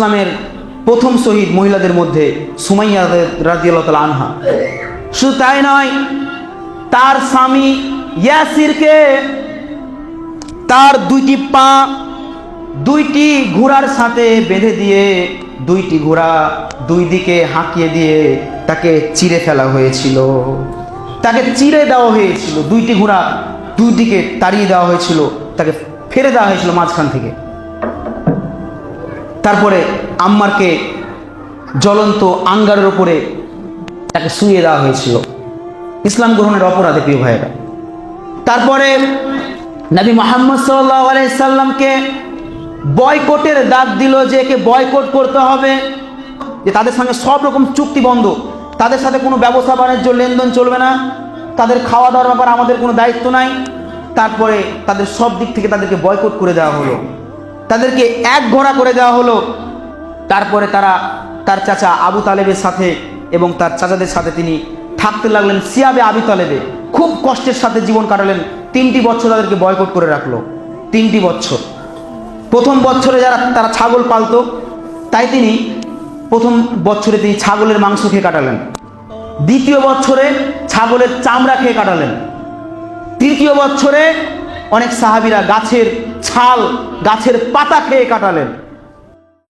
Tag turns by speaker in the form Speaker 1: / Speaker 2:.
Speaker 1: ইসলামের প্রথম শহীদ মহিলাদের মধ্যে সুমাইয়া রাজিয়াল্লাহ তালা আনহা। শুধু তাই নয়, তার স্বামী ইয়াসিরকে তার দুইটি পা, দুইটি ঘোড়ার সাথে বেঁধে দিয়ে দুইটি ঘোড়া দুই দিকে হাঁকিয়ে দিয়ে তাকে চিরে ফেলা হয়েছিল। তাকে চিরে দেওয়া হয়েছিল। দুইটি ঘোড়া দুই দিকে তাড়িয়ে দেওয়া হয়েছিল। তাকে ফেরে দেওয়া হয়েছিল মাঝখান থেকে। তারপরে আম্মারকে জ্বলন্ত আঙ্গারের ওপরে তাকে শুয়ে দেওয়া হয়েছিল। ইসলাম গ্রহণের অপরাধে, প্রিয় ভাইয়েরা। তারপরে নবী মোহাম্মদ সাল্লাহ আলাইসাল্লামকে বয়কটের দাগ দিল যে একে বয়কট করতে হবে, যে তাদের সঙ্গে সব রকম চুক্তি বন্ধ। তাদের সাথে কোনো ব্যবসা বাণিজ্য, লেনদেন চলবে না। তাদের খাওয়া দাওয়ার ব্যাপারে আমাদের কোনো দায়িত্ব নাই। তারপরে তাদের সব দিক থেকে তাদেরকে বয়কট করে দেওয়া হলো। তাদেরকে এক ঘোড়া করে দেওয়া হলো। তারপরে তারা তার চাচা আবু তালেবের সাথে এবং তার চাচাদের সাথে তিনি থাকতে লাগলেন সিয়াবে আবি তালেবে। খুব কষ্টের সাথে জীবন কাটালেন। তিনটি বছর তাদেরকে বয়কট করে রাখল। তিনটি বছর। প্রথম বছরে যারা তারা ছাগল পালতো, তাই তিনি প্রথম বছরে তিনি ছাগলের মাংস খেয়ে কাটালেন। দ্বিতীয় বছরে ছাগলের চামড়া খেয়ে কাটালেন। তৃতীয় বছরে অনেক সাহাবিরা গাছের ছাল গাছের পাতা খেয়ে কাটালেন।